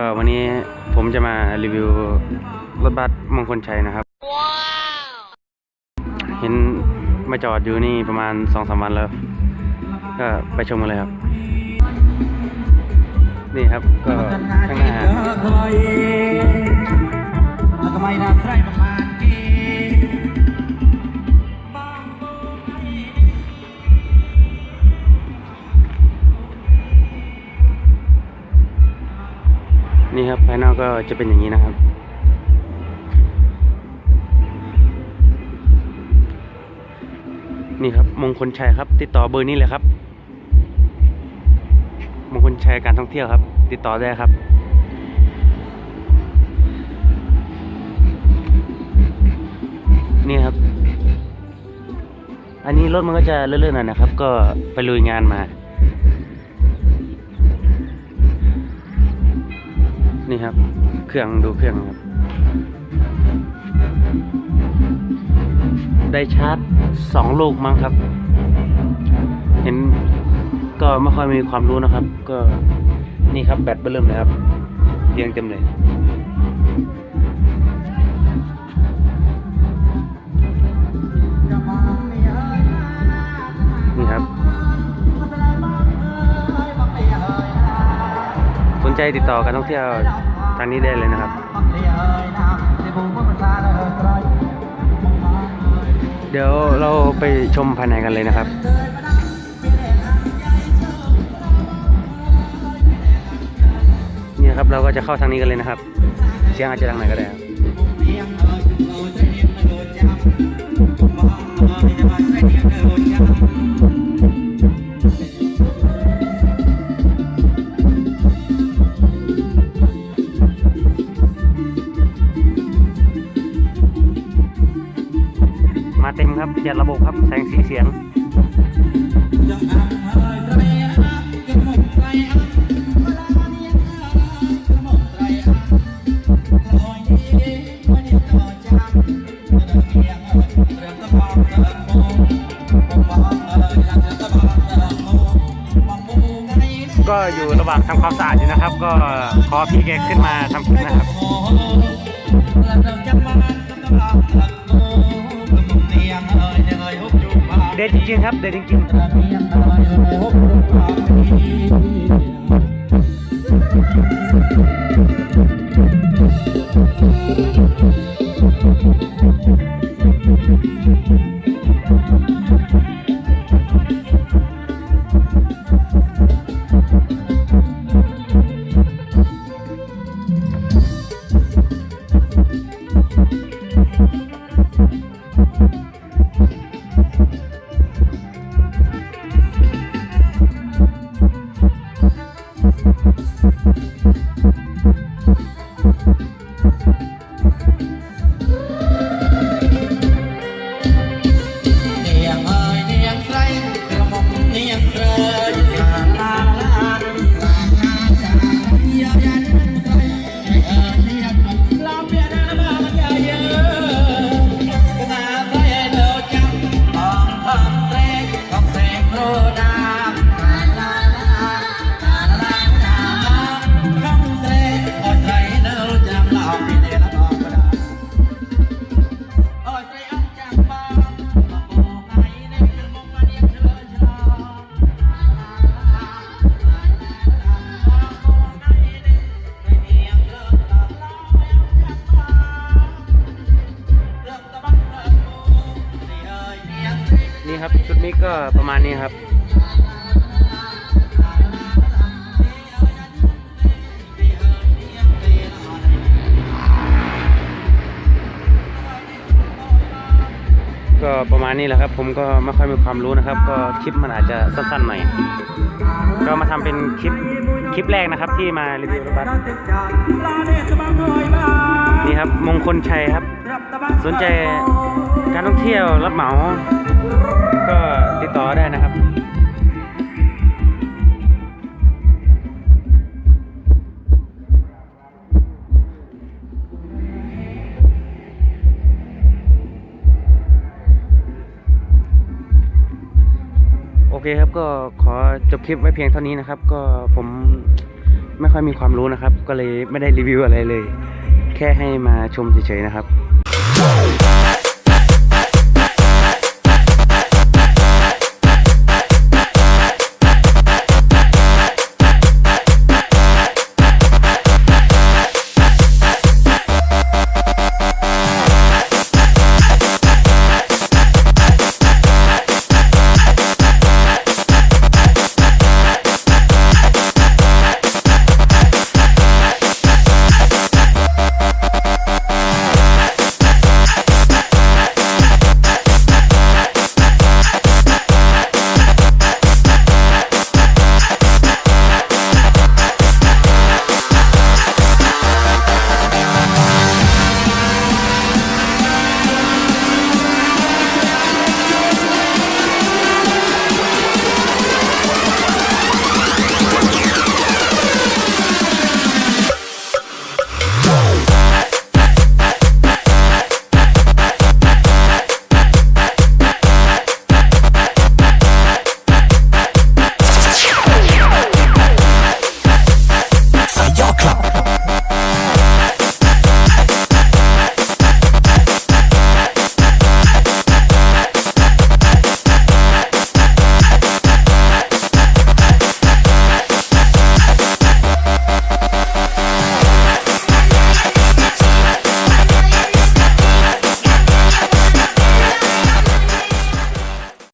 ก็วันนี้ผมจะมารีวิวรถบัสมงคลชัยนะครับ เห็นมาจอดอยู่นี่ประมาณสองสามวันแล้ว ก็ไปชมกันเลยครับ นี่ครับก็ข้างหน้า นี่ครับภายนอกก็จะเป็นอย่างนี้นะครับ นี่ครับมงคลชัยครับ ติดต่อเบอร์นี้เลยครับ มงคลชัยการท่องเที่ยวครับ ติดต่อได้ครับนี่ครับ อันนี้รถมันก็จะเลื่อนๆหน่อยนะครับ ก็ไปลุยงานมา นี่ครับ เครื่องดูเครื่องครับ ได้ชาร์จสองลูกมั้งครับ เห็นก็ไม่ค่อยมีความรู้นะครับ ก็นี่ครับแบตเบิ่มเลยครับเรียงเต็มเลย ใจติดต่อการท่องเที่ยวทางนี้ได้เลยนะครับ เดี๋ยวเราไปชมภายในกันเลยนะครับนี่ครับเราก็จะเข้าทางนี้กันเลยนะครับ เสียงอาจจะดังหน่อยก็ได้ครับ มาเต็มครับจัดระบบครับแสงสีเสียงก็อยู่ระหว่างทำความสะอาดอยู่นะครับ ก็ขอพี่แกขึ้นมาทำคลิปนะครับ เด็ดจริงๆครับ เด็ดจริงๆ Thank you. ก็ประมาณนี้ครับ ก็ประมาณนี้แหละครับ ผมก็ไม่ค่อยมีความรู้นะครับ ก็คลิปมันอาจจะสั้นๆหน่อย ก็มาทำเป็นคลิปคลิปแรกนะครับที่มารีวิวรถบัสนี่ครับมงคลชัยครับ สนใจการท่องเที่ยวรับเหมา ก็ติดต่อได้นะครับโอเคครับก็ขอจบคลิปไว้เพียงเท่านี้นะครับ ก็ผมไม่ค่อยมีความรู้นะครับ ก็เลยไม่ได้รีวิวอะไรเลย แค่ให้มาชมเฉยๆนะครับ